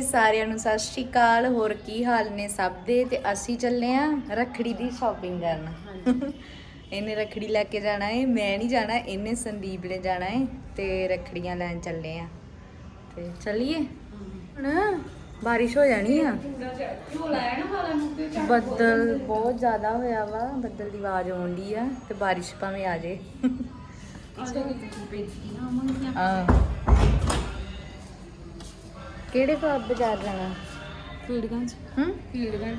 ਸਾਰਿਆਂ ਨੂੰ ਸਤਿ ਸ਼੍ਰੀ ਅਕਾਲ। ਹੋਰ ਕੀ ਹਾਲ ਨੇ ਸਭ ਦੇ? ਤੇ ਅਸੀਂ ਚੱਲੇ ਆ ਰੱਖੜੀ ਦੀ ਸ਼ਾਪਿੰਗ ਕਰਨ। ਇਹਨੇ ਰੱਖੜੀ ਲੈ ਕੇ ਜਾਣਾ ਹੈ ਮੈਂ ਨਹੀਂ ਜਾਣਾ ਇਹਨੇ ਸੰਦੀਪ ਨੇ ਜਾਣਾ ਹੈ ਤੇ ਰੱਖੜੀਆਂ ਲੈਣ ਚੱਲੇ ਆ। ਤੇ ਚੱਲੀਏ? ਹੁਣ ਬਾਰਿਸ਼ ਹੋ ਜਾਣੀ ਆ। ਬੱਦਲ ਬਹੁਤ ਜ਼ਿਆਦਾ ਹੋਇਆ ਵਾ ਬੱਦਲ ਦੀ ਆਵਾਜ਼ ਆਉਂਦੀ ਆ ਤੇ ਬਾਰਿਸ਼ ਭਾਵੇਂ ਆ ਜੇ ਆਹ ਕਿਹੜੇ ਕਲੱਬ ਬਾਜ਼ਾਰ ਜਾਣਾ? ਫੀਲਡਗੰਜ। ਹੂੰ? ਫੀਲਡਗੰਜ।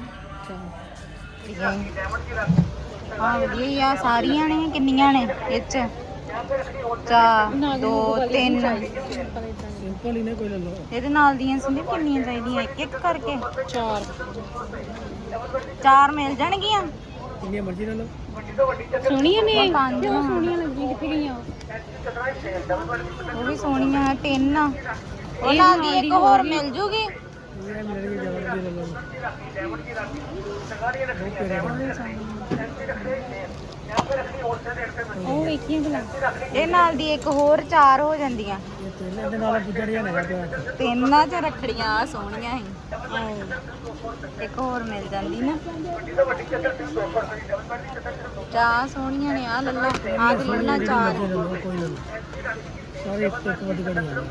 ਹਾਂ। ਵਧੀਆ ਹੀ ਆ ਸਾਰੀਆਂ ਨੇ ਕਿੰਨੀਆਂ ਨੇ ਇਹ ਚ ਚਾਰ ਦੋ ਤਿੰਨ। ਸਿੰਪਲ ਹੀ ਨੇ ਕੋਈ ਲੈ ਲਓ। ਇਹਦੇ ਨਾਲ ਦੀਆਂ ਸੰਦੀਪ ਕਿੰਨੀਆਂ ਚਾਹੀਦੀਆਂ? ਇੱਕ ਇੱਕ ਕਰਕੇ। ਚਾਰ। ਚਾਰ ਮਿਲ ਜਾਣਗੀਆਂ? ਜਿੰਨੀਆਂ ਮਰਜ਼ੀ ਲੈ ਲਓ। ਸੋਹਣੀਆਂ ਨੇ। ਪੰਜ ਕਿਉਂ ਸੋਹਣੀਆਂ ਲੱਗੀਆਂ ਕਿੱਥੇ ਗਈਆਂ ਉਹ ਵੀ ਸੋਹਣੀਆਂ ਤਿੰਨ ਆ। ਉਹ ਨਾਲ ਦੀ ਇੱਕ ਹੋਰ ਮਿਲ ਜੂਗੀ। ਉਹ ਵੇਖੀਆਂ ਭਲਾ। ਇਹ ਨਾਲ ਦੀ ਇੱਕ ਹੋਰ ਚਾਰ ਹੋ ਜਾਂਦੀਆਂ। ਇਹਦੇ ਨਾਲ ਗੁਜੜੀਆਂ ਨੇ ਤਿੰਨਾਂ ਚ ਰੱਖੜੀਆਂ ਆ ਸੋਹਣੀਆਂ ਸੀ। ਇੱਕ ਹੋਰ ਮਿਲ ਜਾਂਦੀ ਨਾ। ਚਾਰ ਸੋਹਣੀਆਂ ਨੇ ਆ ਲੱਲਾ ਆ ਤੇ ਲੱਲਾ ਚਾਰ। ਸਾਰੇ ਇੱਕ ਇੱਕ ਵੱਡੀ ਗੜੀਆਂ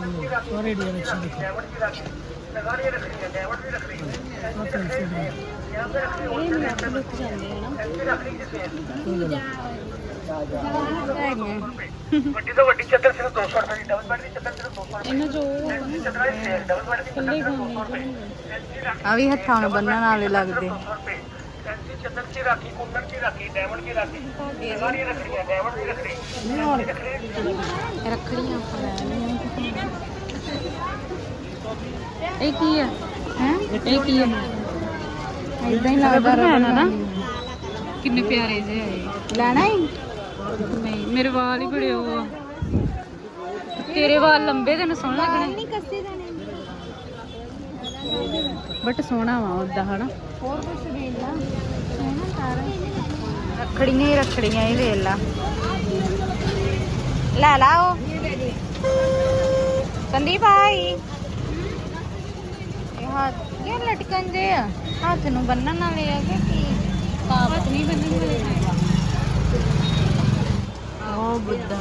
ਨੇ ਹਮ, ਸਾਰੇ ਡੀਆਂ ਨੇ ਦੇਖੋ ਆਹ ਤਿੰਨ ਸੌ ਦੀਆਂ। ਇਹ ਲੱਖ ਲੁੱਕ ਜਾਂਦੇ ਆ ਵੱਡੀ ਤੋਂ ਵੱਡੀ ਚੱਦਰ ਸਿਰਫ 200 ਰੁਪਏ ਦੀ ਡਬਲ ਬੈੱਡ ਦੀ ਚੱਦਰ ਸਿਰਫ 200 ਰੁਪਏ ਇਹਨਾਂ ਜੋ ਦੀ ਚੱਦਰ ਹੈ ਡਬਲ ਬੈੱਡ ਆ ਵੀ ਹੱਥਾਂ ਨੂੰ ਬੰਨਣ ਵਾਲੇ ਲੱਗਦੇ ਕਿੰਨੇ ਪਿਆਰੇ ਜਿਹੇ ਲੈਣਾ ਹੀ? ਨਹੀਂ ਮੇਰੇ ਵਾਲ ਹੀ ਬੜੇ ਉਹ ਤੇਰੇ ਵਾਲ ਲੰਬੇ ਤੈਨੂੰ ਸੋਹਣਾ ਲੱਗਣਾ? ਬਟ ਸੋਹਣਾ ਵਾ ਉਦਾਂ ਹਨਾ? ਹੋਰ ਕੁਝ ਵੇਖ ਲਾ। ਸੋਹਣਾ ਸਾਰਾ। ਰੱਖੜੀਆਂ ਹੀ ਰੱਖੜੀਆਂ ਹੀ ਵੇਖ ਲਾ। ਲੈ ਲਾ ਉਹ। ਸੰਦੀਪ ਆਈ। ਇਹ ਹੱਥ ਇਹ ਲਟਕਣ ਜੇ ਆ। ਹੱਥ ਨੂੰ ਬੰਨਣ ਵਾਲੇ ਆ ਕਿ ਕੀ? ਹੱਥ ਨਹੀਂ ਬੰਨਣ ਵਾਲੇ ਉਹ ਬੁੱਧਾ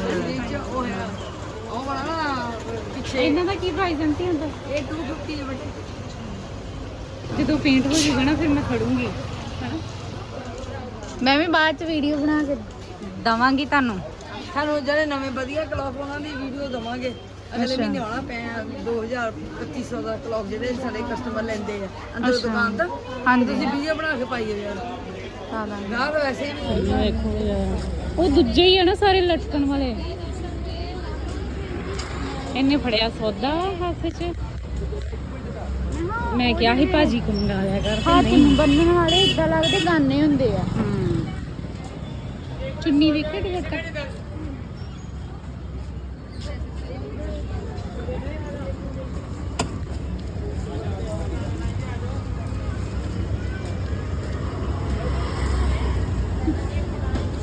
ਉਹ ਵਾਲਾ ਪਿੱਛੇ। ਇਹਨਾਂ ਦਾ ਕੀ ਪ੍ਰਾਈਸ ਅੰਤੀ ਹੁੰਦਾ? ਇਹ 250 ਬਟੇ ਜਦੋਂ ਪੇਂਟ ਹੋ ਜਾਊਗਾ ਨਾ ਫਿਰ ਮੈਂ ਖੜੂੰਗੀ ਹਨਾ? ਮੈਂ ਵੀ ਬਾਅਦ ਚ ਵੀਡੀਓ ਬਣਾ ਕੇ ਦਵਾਂਗੀ ਤੁਹਾਨੂੰ। ਸਾਨੂੰ ਜਿਹੜੇ ਨਵੇਂ ਵਧੀਆ ਕਲੌਕ ਉਹਨਾਂ ਦੀ ਵੀਡੀਓ ਦਵਾਂਗੇ। ਅਗਲੇ ਅੱਛਾ। ਮਹੀਨੇ ਆਉਣਾ ਪਿਆ 2000 2500 ਦਾ ਕਲੌਕ ਜਿਹੜੇ ਸਾਡੇ ਕਸਟਮਰ ਲੈਂਦੇ ਆ ਅੰਦਰ ਅੱਛਾ। ਦੁਕਾਨ ਤੋਂ। ਹਾਂਜੀ। ਤੁਸੀਂ ਵੀਡੀਓ ਬਣਾ ਕੇ ਪਾਈਓ ਯਾਰ। ਪਾ ਦਾਂਗੇ। ਗਾਹਕ ਵੈਸੇ ਵੀ ਦੇਖੋ ਯਾਰ। ਉਹ ਦੂਜੇ ਹੀ ਆ ਨਾ ਸਾਰੇ ਲਟਕਣ ਵਾਲੇ। ਇਹਨੇ ਫੜਿਆ ਸੌਦਾ ਹੱਥ 'ਚ। ਮੈਂ ਕਿਹਾ ਸੀ ਭਾਜੀ ਕੋਲ ਮੰਗਾ ਲਿਆ ਕਰ ਤੇ ਹੱਥ ਨਹੀਂ। ਨੂੰ ਬੰਨਣ ਵਾਲੇ ਇਦਾਂ ਲੱਗਦੇ ਗਾਨੇ ਹੁੰਦੇ ਆ। ਹਮ। ਚੁੰਨੀ ਵੇਖੇ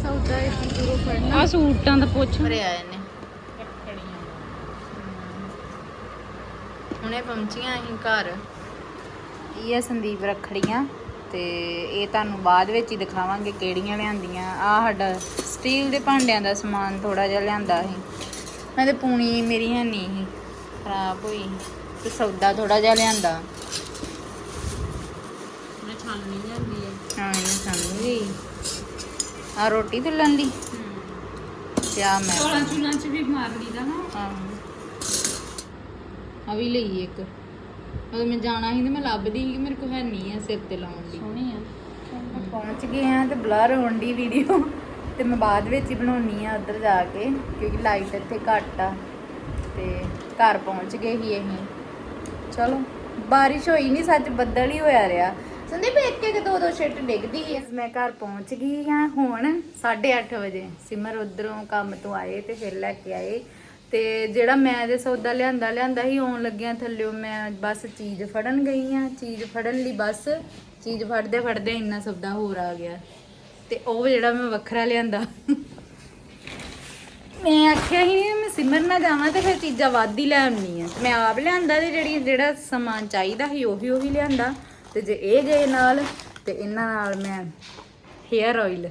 ਸੌਦਾ ਇਹ ਦੂਰੋਂ ਫੜਨਾ ਆ ਸੂਟਾਂ ਦਾ ਪੁੱਛ। ਭਰਿਆ ਇਹਨੇ ਹੁਣੇ ਪਹੁੰਚੀਆਂ ਅਸੀਂ ਘਰ। ਇਹ ਆ ਸੰਦੀਪ ਰੱਖੜੀਆਂ ਤੇ ਇਹ ਤੁਹਾਨੂੰ ਬਾਅਦ ਵਿੱਚ ਹੀ ਦਿਖਾਵਾਂਗੇ ਕਿਹੜੀਆਂ ਲਿਆਂਦੀਆਂ। ਆ ਸਾਡਾ ਸਟੀਲ ਦੇ ਭਾਂਡਿਆਂ ਦਾ ਸਮਾਨ ਥੋੜਾ ਜਿਹਾ ਲਿਆਂਦਾ ਸੀ। ਮੈਂ ਤੇ ਪੂਣੀ ਮੇਰੀ ਹੈ ਨਹੀਂ ਸੀ ਖਰਾਬ ਹੋਈ ਤੇ ਸੌਦਾ ਥੋੜਾ ਜਿਹਾ ਲਿਆਂਦਾ। ਮੈਂ ਛਾਨਣੀ ਹੈ ਹਾਂ ਇਹ ਆ ਰੋਟੀ ਤੁਲਣ ਦੀ ਤੇ ਆ ਮੈਂ ਚੋਲਾਂ ਚੁਲਾਂ 'ਚ ਵੀ ਮਾਰ ਲਈਦਾ ਨਾ। ਆਹੋ। ਆ ਵੀ ਲਈ ਇੱਕ। ਅਗਰ ਮੈਂ ਜਾਣਾ ਸੀ ਤੇ ਮੈਂ ਲੱਭਦੀ ਸੀ ਕਿ ਮੇਰੇ ਕੋਲ ਹੈ ਨਹੀਂ ਆ ਸਿਰ ਤੇ ਲਾਉਣ ਦੀ। ਸੋਹਣੀ ਆ। ਪਹੁੰਚ ਗਏ ਆ ਤੇ ਬਲਰ ਹੋਣ ਦੀ ਵੀਡੀਓ ਤੇ ਮੈਂ ਬਾਅਦ ਵਿੱਚ ਹੀ ਬਣਾਉਣੀ ਆ ਉੱਧਰ ਜਾ ਕੇ, ਕਿਉਂਕਿ ਲਾਈਟ ਇੱਥੇ ਘੱਟ ਆ। ਤੇ ਘਰ ਪਹੁੰਚ ਗਏ ਹੀ ਅਸੀਂ। ਚਲੋ, ਬਾਰਿਸ਼ ਹੋਈ ਨਹੀਂ, ਸੱਚ ਬੱਦਲ ਹੀ ਹੋਇਆ ਰਿਹਾ। ਸੰਦੀਪ, ਇੱਕ ਇੱਕ ਦੋ ਦੋ ਸ਼ਿਟ ਡਿੱਗਦੀ ਹੈ ਮੈਂ ਘਰ ਪਹੁੰਚ ਗਈ ਆ ਹੁਣ 8:30 ਵਜੇ। ਸਿਮਰ ਉਧਰੋਂ ਕੰਮ ਤੋਂ ਆਏ ਤੇ ਫਿਰ ਲੈ ਕੇ ਆਏ। ਤੇ ਜਿਹੜਾ ਮੈਂ ਦੇ ਸੌਦਾ ਲਿਆਂਦਾ ਲਿਆਂਦਾ ਸੀ ਆਉਣ ਲੱਗਿਆ ਥੱਲਿਓ ਮੈਂ ਬਸ ਚੀਜ਼ ਫੜਨ ਗਈ ਆ, ਚੀਜ਼ ਫੜਨ ਲਈ ਬਸ ਚੀਜ਼ ਫੜਦੇ ਫੜਦੇ ਇੰਨਾ ਸੌਦਾ ਹੋਰ ਆ ਗਿਆ। ਤੇ ਉਹ ਜਿਹੜਾ ਮੈਂ ਵੱਖਰਾ ਲਿਆਂਦਾ। ਮੈਂ ਆਖਿਆ ਸੀ ਮੈਂ ਸਿਮਰ ਨਾ ਜਾਵਾਂ ਤੇ ਫਿਰ ਚੀਜ਼ਾਂ ਵੱਧ ਹੀ ਲੈ ਆਉਣੀ ਆ। ਮੈਂ ਆਪ ਲਿਆਂਦਾ ਤੇ ਜਿਹੜੀ, ਜਿਹੜਾ ਸਮਾਨ ਚਾਹੀਦਾ ਸੀ ਉਹੀ ਉਹੀ ਲਿਆਂਦਾ। ਤੇ ਜੇ ਇਹ ਗਏ ਨਾਲ ਤੇ ਇਹਨਾਂ ਨਾਲ ਮੈਂ ਹੇਅਰ ਆਇਲ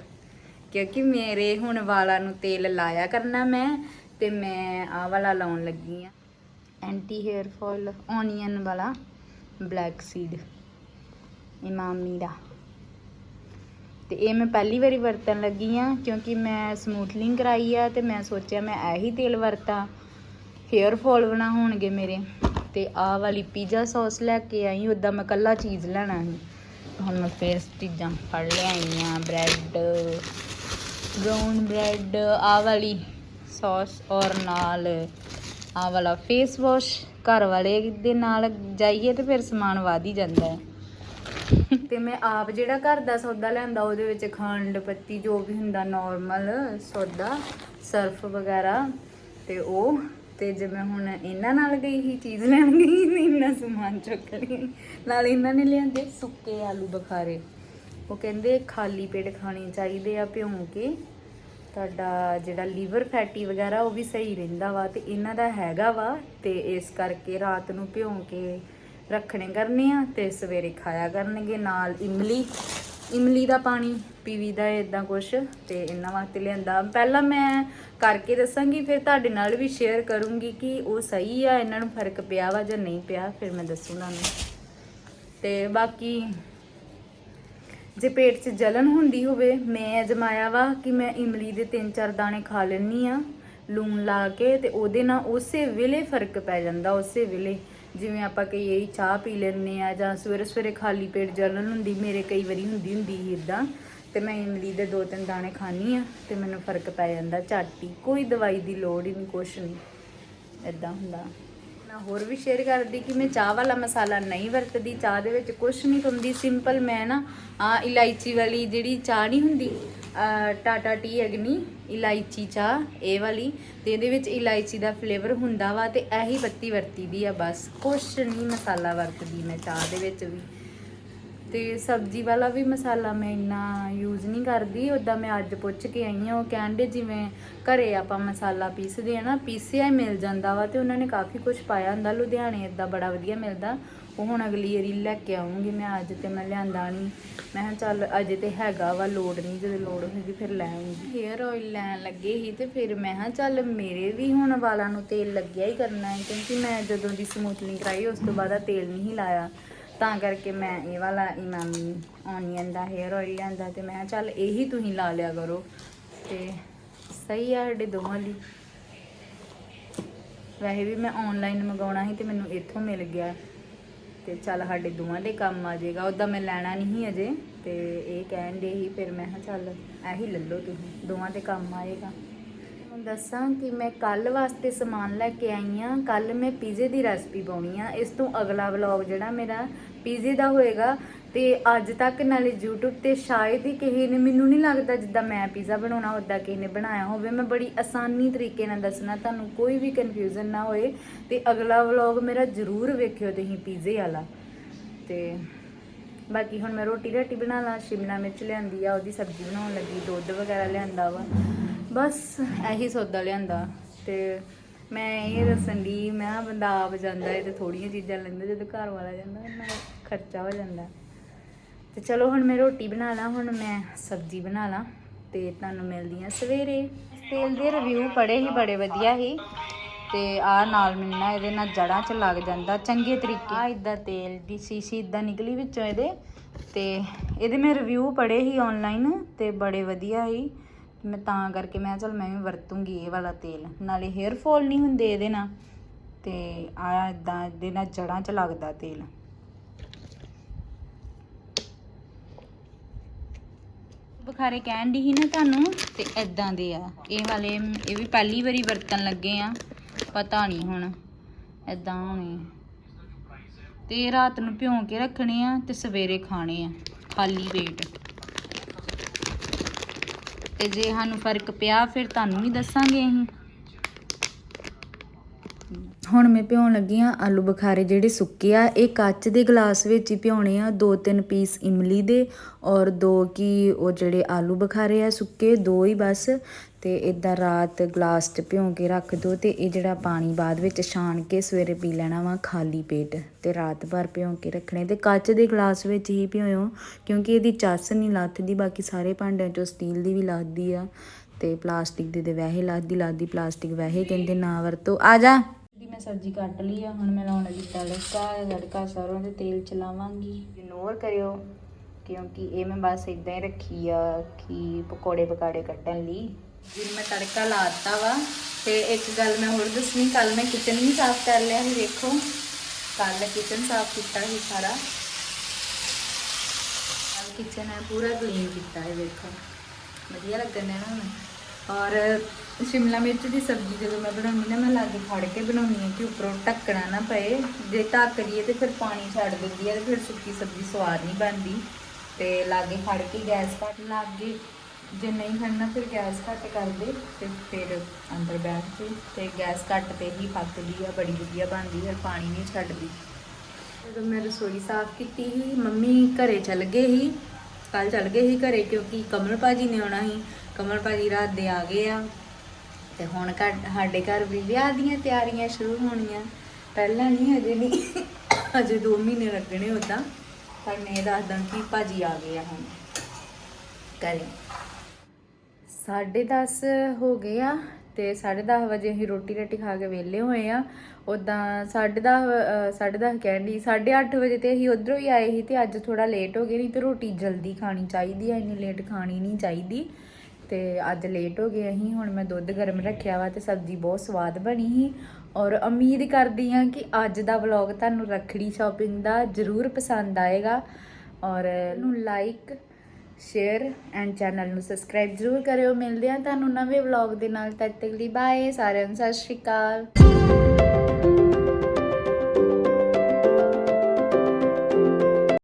ਕਿਉਂਕਿ ਮੇਰੇ ਹੁਣ ਵਾਲਾਂ ਨੂੰ ਤੇਲ ਲਾਇਆ ਕਰਨਾ ਮੈਂ। ਤੇ ਮੈਂ ਆਹ ਵਾਲਾ ਲਾਉਣ ਲੱਗੀ ਆ ਐਂਟੀ ਹੇਅਰ ਫਾਲ ਓਨੀਅਨ ਵਾਲਾ ਬਲੈਕ ਸੀਡ ਇਮਾਮੀ ਦਾ। ਤੇ ਇਹ ਮੈਂ ਪਹਿਲੀ ਵਾਰੀ ਵਰਤਣ ਲੱਗੀ ਆ, ਕਿਉਂਕਿ ਮੈਂ ਸਮੂਥਲਿੰਗ ਕਰਾਈ ਆ ਤੇ ਮੈਂ ਸੋਚਿਆ ਮੈਂ ਇਹੀ ਤੇਲ ਵਰਤਾਂ ਹੇਅਰ ਫਾਲ ਬਣਾ ਹੋਣਗੇ ਮੇਰੇ। ਤੇ ਆਹ ਵਾਲੀ ਪੀਜ਼ਾ ਸੌਸ ਲੈ ਕੇ ਆਈ ਉਦਾਂ ਮੈਂ ਕੱਲਾ ਚੀਜ਼ ਲੈਣਾ ਸੀ। ਹੁਣ ਮੈਂ ਫੇਰ ਚੀਜ਼ਾਂ ਫੜ ਲਿਆਈ ਲਿਆਈਆਂ ਬ੍ਰੈਡ ਬ੍ਰਾਊਨ ਬ੍ਰੈਡ ਆ ਵਾਲੀ ਸੌਸ ਔਰ ਨਾਲ ਆ ਵਾਲਾ ਫੇਸ ਵਾਸ਼ ਘਰ ਵਾਲੇ ਦੇ ਨਾਲ ਜਾਈਏ ਤੇ ਫਿਰ ਸਮਾਨ ਵਧ ਹੀ ਜਾਂਦਾ ਹੈ। ਤੇ ਮੈਂ ਆਪ ਜਿਹੜਾ ਘਰ ਦਾ ਸੌਦਾ ਲਿਆਂਦਾ, ਉਹਦੇ ਵਿੱਚ ਖੰਡ, ਪੱਤੀ, ਜੋ ਵੀ ਹੁੰਦਾ ਨਾਰਮਲ ਸੌਦਾ, ਸਰਫ ਵਗੈਰਾ ਤੇ ਉਹ, ਤੇ ਜੇ ਮੈਂ ਹੁਣ ਇਹਨਾਂ ਨਾਲ ਗਈ ਹੀ ਚੀਜ਼ ਲੈਣ ਗਈ, ਤੇ ਇੰਨਾ ਸਮਾਨ ਚੁੱਕ ਲਈ। ਨਾਲ ਇਹਨਾਂ ਨੇ ਲਿਆਂਦੇ ਸੁੱਕੇ ਆਲੂ ਬੁਖਾਰੇ। ਉਹ ਕਹਿੰਦੇ ਖਾਲੀ ਪੇਟ ਖਾਣੇ ਚਾਹੀਦੇ ਆ ਭਿਉਂ ਕੇ। ਤੁਹਾਡਾ ਜਿਹੜਾ ਲੀਵਰ ਫੈਟੀ ਵਗੈਰਾ ਉਹ ਵੀ ਸਹੀ ਰਹਿੰਦਾ ਵਾ ਤੇ ਇਹਨਾਂ ਦਾ ਹੈਗਾ ਵਾ ਤੇ ਇਸ ਕਰਕੇ ਰਾਤ ਨੂੰ ਭਿਉਂ ਕੇ ਰੱਖਣੇ ਕਰਨੇ ਆ ਤੇ ਸਵੇਰੇ ਖਾਇਆ ਕਰਨਗੇ ਨਾਲ ਇਮਲੀ। ਇਮਲੀ ਦਾ ਪਾਣੀ ਪੀਵੀ ਦਾ ਇਦਾਂ ਕੁਛ ਤੇ ਇਹਨਾਂ ਵਾਸਤੇ ਲਿਆਂਦਾ। ਪਹਿਲਾਂ ਮੈਂ ਕਰਕੇ ਦੱਸਾਂਗੀ, ਫਿਰ ਤੁਹਾਡੇ ਨਾਲ ਵੀ ਸ਼ੇਅਰ ਕਰੂੰਗੀ ਕਿ ਉਹ ਸਹੀ ਆ, ਇਹਨਾਂ ਨੂੰ ਫ਼ਰਕ ਪਿਆ ਵਾ ਜਾਂ ਨਹੀਂ ਪਿਆ, ਫਿਰ ਮੈਂ ਦੱਸੂ ਤੁਹਾਨੂੰ ਤੇ ਬਾਕੀ ਜੇ ਪੇਟ 'ਚ ਜਲਨ ਹੁੰਦੀ ਹੋਵੇ, ਮੈਂ ਅਜਮਾਇਆ ਵਾ ਕਿ ਮੈਂ ਇਮਲੀ ਦੇ ਤਿੰਨ ਚਾਰ ਦਾਣੇ ਖਾ ਲੈਣੀ ਆ ਲੂਣ ਲਾ ਕੇ ਤੇ ਉਹਦੇ ਨਾਲ ਉਸੇ ਵੇਲੇ ਫ਼ਰਕ ਪੈ ਜਾਂਦਾ, ਉਸੇ ਵੇਲੇ। ਜਿਵੇਂ ਆਪਾਂ ਕਈ ਵਾਰੀ ਚਾਹ ਪੀ ਲੈਂਦੇ ਆ ਜਾਂ ਸਵੇਰੇ ਸਵੇਰੇ ਖਾਲੀ ਪੇਟ ਜਲਨ ਹੁੰਦੀ, ਮੇਰੇ ਕਈ ਵਾਰੀ ਹੁੰਦੀ ਹੁੰਦੀ ਹੀ ਇਦਾਂ ਤੇ ਮੈਂ ਇਮਲੀ ਦੇ ਦੋ ਤਿੰਨ ਦਾਣੇ ਖਾਣੀ ਆ ਤੇ ਮੈਨੂੰ ਫ਼ਰਕ ਪੈ ਜਾਂਦਾ ਝੱਟ ਕੋਈ ਦਵਾਈ ਦੀ ਲੋੜ ਹੀ ਨਹੀਂ, ਕੁਛ ਨਹੀਂ। ਇਦਾਂ ਹੁੰਦਾ। ਮੈਂ ਹੋਰ ਵੀ ਸ਼ੇਅਰ ਕਰਦੀ ਕਿ ਮੈਂ ਚਾਹ ਵਾਲਾ ਮਸਾਲਾ ਨਹੀਂ ਵਰਤਦੀ, ਚਾਹ ਦੇ ਵਿੱਚ ਕੁਛ ਨਹੀਂ ਪਾਉਂਦੀ। ਸਿੰਪਲ ਮੈਂ ਨਾ, ਆ ਇਲਾਇਚੀ ਵਾਲੀ ਜਿਹੜੀ ਚਾਹ ਨਹੀਂ ਹੁੰਦੀ ਟਾਟਾ ਟੀ ਅਗਨੀ, ਇਲਾਇਚੀ ਚਾਹ, ਇਹ ਵਾਲੀ ਤੇ ਇਹਦੇ ਵਿੱਚ ਇਲਾਇਚੀ ਦਾ ਫਲੇਵਰ ਹੁੰਦਾ ਵਾ ਤੇ ਇਹੀ ਪੱਤੀ ਵਰਤੀ ਦੀ ਆ ਬਸ। ਕੁਛ ਨਹੀਂ ਮਸਾਲਾ ਵਰਤਦੀ ਮੈਂ ਚਾਹ ਦੇ ਵਿੱਚ ਵੀ। ਤੇ ਸਬਜ਼ੀ ਵਾਲਾ ਵੀ ਮਸਾਲਾ ਮੈਂ ਇੰਨਾ ਯੂਜ਼ ਨਹੀਂ ਕਰਦੀ। ਉਦਾਂ ਮੈਂ ਅੱਜ ਪੁੱਛ ਕੇ ਆਈ ਹਾਂ, ਉਹ ਕਹਿੰਦੇ ਜਿਵੇਂ ਘਰੇ ਆਪਾਂ ਮਸਾਲਾ ਪੀਸਦੇ ਆ ਨਾ, ਪੀਸਿਆ ਹੀ ਮਿਲ ਜਾਂਦਾ ਵਾ ਤੇ ਉਹਨਾਂ ਨੇ ਕਾਫੀ ਕੁਝ ਪਾਇਆ ਹੁੰਦਾ। ਲੁਧਿਆਣੇ ਇਦਾਂ ਬੜਾ ਵਧੀਆ ਮਿਲਦਾ। ਉਹ ਹੁਣ ਅਗਲੀ ਵਾਰੀ ਲੈ ਕੇ ਆਉਂਗੀ ਮੈਂ ਅੱਜ ਤੇ ਮੈਂ ਲਿਆਂਦਾ ਨਹੀਂ। ਮੈਂ ਕਿਹਾ ਚੱਲ ਅਜੇ ਤੇ ਹੈਗਾ ਵਾ, ਲੋੜ ਨਹੀਂ, ਜਦੋਂ ਲੋੜ ਹੋਏਗੀ ਫਿਰ ਲੈ ਆਉਂਗੀ ਹੇਅਰ ਆਇਲ ਲੈਣ ਲੱਗੇ ਹੀ ਤੇ ਫਿਰ ਮੈਂ ਕਿਹਾ ਚੱਲ ਮੇਰੇ ਵੀ ਹੁਣ ਵਾਲਾਂ ਨੂੰ ਤੇਲ ਲੱਗਿਆ ਹੀ ਕਰਨਾ ਹੈ, ਕਿਉਂਕਿ ਮੈਂ ਜਦੋਂ ਦੀ ਸਮੂਥਲਿੰਗ ਕਰਾਈ, ਉਸ ਤੋਂ ਬਾਅਦ ਆ ਤੇਲ ਨਹੀਂ ਲਾਇਆ। ਤਾਂ ਕਰਕੇ ਮੈਂ ਇਹ ਵਾਲਾ ਇਮਾਮੀ ਓਨੀਅਨ ਦਾ ਹੇਅਰ ਆਇਲ ਲਿਆਂਦਾ ਤੇ ਮੈਂ ਕਿਹਾ ਚੱਲ ਇਹੀ ਤੁਸੀਂ ਲਾ ਲਿਆ ਕਰੋ। ਤੇ ਸਹੀ ਆ ਸਾਡੇ ਦੋਵਾਂ ਲਈ ਵੈਸੇ ਵੀ ਮੈਂ ਆਨਲਾਈਨ ਮੰਗਾਉਣਾ ਸੀ ਤੇ ਮੈਨੂੰ ਇੱਥੋਂ ਮਿਲ ਗਿਆ। ਤੇ ਚੱਲ ਸਾਡੇ ਦੋਵਾਂ ਦੇ ਕੰਮ ਆ ਜਾਏਗਾ ਉਦਾਂ ਮੈਂ ਲੈਣਾ ਨਹੀਂ ਅਜੇ। ਤੇ ਇਹ ਕਹਿਣ ਦੇ ਹੀ ਫਿਰ ਮੈਂ ਕਿਹਾ ਚੱਲ ਇਹੀ ਲੈ ਲਓ ਤੁਸੀਂ, ਦੋਵਾਂ ਦੇ ਕੰਮ ਆਏਗਾ ਹੁਣ ਦੱਸਾਂ ਕਿ ਮੈਂ ਕੱਲ ਵਾਸਤੇ ਸਮਾਨ ਲੈ ਕੇ ਆਈ ਆ ਕੱਲ ਮੈਂ ਪੀਜ਼ੇ ਦੀ ਰੈਸਪੀ ਪਾਉਣੀ ਆ। ਇਸ ਤੋਂ ਅਗਲਾ ਵਲੌਗ ਜਿਹੜਾ ਮੇਰਾ ਪੀਜ਼ੇ ਦਾ ਹੋਏਗਾ ਤੇ ਅੱਜ ਤੱਕ ਨਾਲੇ YouTube ਤੇ ਸ਼ਾਇਦ ਹੀ ਕਿਸੇ ਨੇ, ਮੈਨੂੰ ਨਹੀਂ ਲੱਗਦਾ ਜਿੱਦਾਂ ਮੈਂ ਪੀਜ਼ਾ ਬਣਾਉਣਾ ਉਦਾਂ ਕਿਸੇ ਨੇ ਬਣਾਇਆ ਹੋਵੇ। ਮੈਂ ਬੜੀ ਆਸਾਨੀ ਤਰੀਕੇ ਨਾਲ ਦੱਸਣਾ, ਤੁਹਾਨੂੰ ਕੋਈ ਵੀ ਕਨਫਿਊਜ਼ਨ ਨਾ ਹੋਏ ਤੇ ਅਗਲਾ ਵਲੌਗ ਮੇਰਾ ਜ਼ਰੂਰ ਵੇਖਿਓ ਤੁਸੀਂ ਪੀਜ਼ੇ ਵਾਲਾ। ਤੇ ਬਾਕੀ ਹੁਣ ਮੈਂ ਰੋਟੀ ਰਾਟੀ ਬਣਾ ਲਾਂ, ਸ਼ਿਮਲਾ ਮਿਰਚ ਲਿਆਂਦੀ ਆ, ਉਹਦੀ ਸਬਜ਼ੀ ਬਣਾਉਣ ਲੱਗੀ, ਦੁੱਧ ਵਗੈਰਾ ਲਿਆਂਦਾ ਵਾ। ਬਸ ਇਹੀ ਸੌਦਾ ਲਿਆਂਦਾ। ਤੇ ਮੈਂ ਇਹ ਦੱਸਣ ਦੀ ਮੈਂ ਬੰਦਾ ਆਪ ਜਾਂਦਾ ਹੈ ਤੇ ਥੋੜੀਆਂ ਚੀਜ਼ਾਂ ਲੈਂਦਾ, ਜਦੋਂ ਘਰ ਵਾਲਾ ਜਾਂਦਾ, ਉਹਨਾਂ ਖਰਚਾ ਹੋ ਜਾਂਦਾ। ਤੇ ਚਲੋ ਹੁਣ ਮੈਂ ਰੋਟੀ ਬਣਾ ਲਾਂ, ਹੁਣ ਮੈਂ ਸਬਜ਼ੀ ਬਣਾ ਲਾਂ ਤੇ ਤੁਹਾਨੂੰ ਮਿਲਦੀ ਆ ਸਵੇਰੇ। ਤੇਲ ਦੇ ਰਿਵਿਊ ਪੜੇ ਹੀ ਬੜੇ ਵਧੀਆ ਸੀ ਤੇ ਆ ਨਾਲ ਮਿਲਣਾ ਇਹਦੇ ਨਾਲ ਜੜਾਂ 'ਚ ਲੱਗ ਜਾਂਦਾ ਚੰਗੇ ਤਰੀਕੇ। ਆ ਇਦਾਂ ਤੇਲ ਦੀ ਸ਼ੀਸ਼ੀ ਇਦਾਂ ਨਿਕਲੀ ਵਿੱਚੋਂ ਇਹਦੇ ਤੇ ਇਹਦੇ ਮੈਂ ਰਿਵਿਊ ਪੜੇ ਹੀ ਆਨਲਾਈਨ ਤੇ ਬੜੇ ਵਧੀਆ ਸੀ। ਮੈਂ ਤਾਂ ਕਰਕੇ ਮੈਂ ਕਿਹਾ ਚਲ ਮੈਂ ਵੀ ਵਰਤੂੰਗੀ ਇਹ ਵਾਲਾ ਤੇਲ, ਨਾਲੇ ਹੇਅਰ ਫਾਲ ਨਹੀਂ ਹੁੰਦੇ ਇਹਦੇ ਨਾਲ ਤੇ ਆ ਇਦਾਂ ਇਹਦੇ ਨਾਲ ਜੜਾਂ 'ਚ ਲੱਗਦਾ ਤੇਲ। ਬੁਖਾਰੇ ਕਹਿਣ ਦੀ ਸੀ ਨਾ ਤੁਹਾਨੂੰ, ਤੇ ਐਦਾਂ ਦੇ ਆ। ਇਹ ਵਾਲੇ ਇਹ ਵੀ ਪਹਿਲੀ ਵਾਰੀ ਵਰਤਣ ਲੱਗੇ ਆ, ਪਤਾ ਨਹੀਂ ਹੁਣ ਐਦਾਂ ਹੋਣੇ ਤੇ ਰਾਤ ਨੂੰ ਭਿਉਂ ਕੇ ਰੱਖਣੇ ਆ ਤੇ ਸਵੇਰੇ ਖਾਣੇ ਆ, ਖਾਲੀ ਪੇਟ। ਤੇ ਜੇ ਸਾਨੂੰ ਫ਼ਰਕ ਪਿਆ, ਫਿਰ ਤੁਹਾਨੂੰ ਵੀ ਦੱਸਾਂਗੇ ਅਸੀਂ। ਹੁਣ ਮੈਂ ਭਿਉਣ ਲੱਗੀ ਆ ਆਲੂ ਬੁਖਾਰੇ ਜਿਹੜੇ ਸੁੱਕੇ ਆ, ਇਹ ਕੱਚ ਦੇ ਗਲਾਸ ਵਿੱਚ ਹੀ ਭਿਉਣੇ ਆ। ਦੋ ਤਿੰਨ ਪੀਸ ਇਮਲੀ ਦੇ ਔਰ ਦੋ ਕੀ ਉਹ ਜਿਹੜੇ ਆਲੂ ਬੁਖਾਰੇ ਆ ਸੁੱਕੇ, ਦੋ ਹੀ ਬਸ। ਤੇ ਇਦਾਂ ਰਾਤ ਗਲਾਸ 'ਚ ਭਿਉਂ ਕੇ ਰੱਖ ਦੋ ਤੇ ਇਹ ਜਿਹੜਾ ਪਾਣੀ ਬਾਅਦ ਵਿੱਚ ਛਾਣ ਕੇ ਸਵੇਰੇ ਪੀ ਲੈਣਾ ਵਾ ਖਾਲੀ ਪੇਟ ਤੇ ਰਾਤ ਭਰ ਭਿਉਂ ਕੇ ਰੱਖਣੇ। ਤੇ ਕੱਚ ਦੇ ਗਲਾਸ ਵਿੱਚ ਹੀ ਭਿਓਇਓ ਕਿਉਂਕਿ ਇਹਦੀ ਚੱਸ ਨਹੀਂ ਲੱਥਦੀ, ਬਾਕੀ ਸਾਰੇ ਭਾਂਡਿਆਂ 'ਚੋਂ ਸਟੀਲ ਦੀ ਵੀ ਲੱਥਦੀ ਆ ਤੇ ਪਲਾਸਟਿਕ ਦੀ ਤੇ ਵੈਸੇ ਲੱਥਦੀ ਲੱਥਦੀ ਪਲਾਸਟਿਕ ਵੈਸੇ ਕਹਿੰਦੇ ਨਾ ਵਰਤੋ। ਆ ਜਾ। ਮੈਂ ਸਬਜ਼ੀ ਕੱਟ ਲਈ ਆ ਹੁਣ ਮੈਂ ਲਾਉਣ ਲੱਗੀ ਤੜਕਾ ਤੜਕਾ ਸਰੋਂ ਦੇ ਤੇਲ ਚ ਲਾਵਾਂਗੀ ਇਗਨੋਰ ਕਰਿਓ ਕਿਉਂਕਿ ਇਹ ਮੈਂ ਬਸ ਇਦਾਂ ਹੀ ਰੱਖੀ ਆ ਕਿ ਪਕੌੜੇ ਪਕਾੜੇ ਕੱਟਣ ਲਈ। ਜੀ ਮੈਂ ਤੜਕਾ ਲਾਤਾ ਵਾ ਤੇ ਇੱਕ ਗੱਲ ਮੈਂ ਹੋਰ ਦੱਸਣੀ ਕੱਲ ਮੈਂ ਕਿਚਨ ਵੀ ਸਾਫ਼ ਕਰ ਲਿਆ ਸੀ ਦੇਖੋ ਕੱਲ ਕਿਚਨ ਸਾਫ਼ ਕੀਤਾ ਸੀ ਸਾਰਾ। ਕੱਲ ਕਿਚਨ ਹੈ ਪੂਰਾ ਕਲੀਨ ਕੀਤਾ ਹੈ ਦੇਖੋ ਵਧੀਆ ਲੱਗਣ ਨਾ ਹੁਣ। ਔਰ ਸ਼ਿਮਲਾ ਮਿਰਚ ਦੀ ਸਬਜ਼ੀ ਜਦੋਂ ਮੈਂ ਬਣਾਉਂਦੀ ਨਾ, ਮੈਂ ਲਾਗੇ ਫੜ ਕੇ ਬਣਾਉਂਦੀ ਹਾਂ ਕਿ ਉੱਪਰੋਂ ਢੱਕਣਾ ਨਾ ਪਏ। ਜੇ ਢੱਕ ਦਈਏ ਤੇ ਫਿਰ ਪਾਣੀ ਛੱਡ ਦਿੰਦੀ ਹੈ ਤੇ ਫਿਰ ਸੁੱਕੀ ਸਬਜ਼ੀ ਸਵਾਦ ਨਹੀਂ ਬਣਦੀ। ਤੇ ਲਾਗੇ ਫੜ ਕੇ ਗੈਸ ਘੱਟ ਲਾਗੇ ਜੇ ਨਹੀਂ ਖੜਨਾ ਫਿਰ ਗੈਸ ਘੱਟ ਕਰ ਦੇ ਤੇ ਫਿਰ ਅੰਦਰ ਬੈਠ ਕੇ ਤੇ ਗੈਸ ਘੱਟ ਤੇ ਹੀ ਪੱਕਦੀ ਆ, ਬੜੀ ਵਧੀਆ ਬਣਦੀ ਫਿਰ ਪਾਣੀ ਨਹੀਂ ਛੱਡਦੀ। ਜਦੋਂ ਮੈਂ ਰਸੋਈ ਸਾਫ਼ ਕੀਤੀ ਸੀ, ਮੰਮੀ ਘਰੇ ਚਲ ਗਏ ਸੀ। ਕੱਲ ਚਲ ਗਏ ਸੀ ਘਰੇ ਕਿਉਂਕਿ ਕਮਲ ਭਾਜੀ ਨੇ ਆਉਣਾ ਸੀ। ਕਮਲ ਭਾਜੀ ਰਾਤ ਦੇ ਆ ਗਏ ਆ। ਤੇ ਹੁਣ ਘਰ, ਸਾਡੇ ਘਰ ਵੀ ਵਿਆਹ ਦੀਆਂ ਤਿਆਰੀਆਂ ਸ਼ੁਰੂ ਹੋਣੀਆਂ। ਪਹਿਲਾਂ ਨਹੀਂ, ਹਜੇ ਨਹੀਂ। ਹਜੇ 2 ਮਹੀਨੇ ਲੱਗਣੇ ਉਦਾਂ ਪਰ ਮੈਂ ਦੱਸਦਾ ਕਿ ਭਾਜੀ ਆ ਗਏ ਆ ਹੁਣ। ਘਰੇ। ਸਾਢੇ ਦਸ ਹੋ ਗਏ ਆ ਤੇ 10:30 ਵਜੇ ਅਸੀਂ ਰੋਟੀ ਰਾਟੀ ਖਾ ਕੇ ਵਿਹਲੇ ਹੋਏ ਆ। ਉਦਾਂ 10:30 ਸਾਢੇ ਦਸ ਕਹਿੰਦੀ 8:30 ਵਜੇ ਤੇ ਅਸੀਂ ਉਧਰੋਂ ਹੀ ਆਏ ਸੀ ਤੇ ਅੱਜ ਥੋੜਾ ਲੇਟ ਹੋ ਗਏ, ਨਹੀਂ ਤੇ ਰੋਟੀ ਜਲਦੀ ਖਾਣੀ ਚਾਹੀਦੀ ਆ, ਇੰਨੀ ਲੇਟ ਖਾਣੀ ਨਹੀਂ ਚਾਹੀਦੀ। ਤੇ ਅੱਜ ਲੇਟ ਹੋ ਗਏ ਅਸੀਂ, ਹੁਣ ਮੈਂ ਦੁੱਧ ਗਰਮ ਰੱਖਿਆ ਵਾ ਤੇ ਸਬਜ਼ੀ ਬਹੁਤ ਸਵਾਦ ਬਣੀ ਸੀ। ਔਰ ਉਮੀਦ ਕਰਦੀ ਹਾਂ ਕਿ ਅੱਜ ਦਾ ਵਲੌਗ ਤੁਹਾਨੂੰ ਰੱਖੜੀ ਸ਼ਾਪਿੰਗ ਦਾ ਜ਼ਰੂਰ ਪਸੰਦ ਆਏਗਾ। ਔਰ ਨੂੰ ਲਾਈਕ ਸ਼ੇਅਰ ਐਂਡ ਚੈਨਲ ਨੂੰ ਸਬਸਕ੍ਰਾਈਬ ਜ਼ਰੂਰ ਕਰਿਓ। ਮਿਲਦੇ ਹਾਂ ਤੁਹਾਨੂੰ ਨਵੇਂ ਵਲੌਗ ਦੇ ਨਾਲ। ਤਦ ਤੱਕ ਲਈ ਬਾਏ ਸਾਰਿਆਂ ਨੂੰ ਸਤਿ ਸ਼੍ਰੀ ਅਕਾਲ।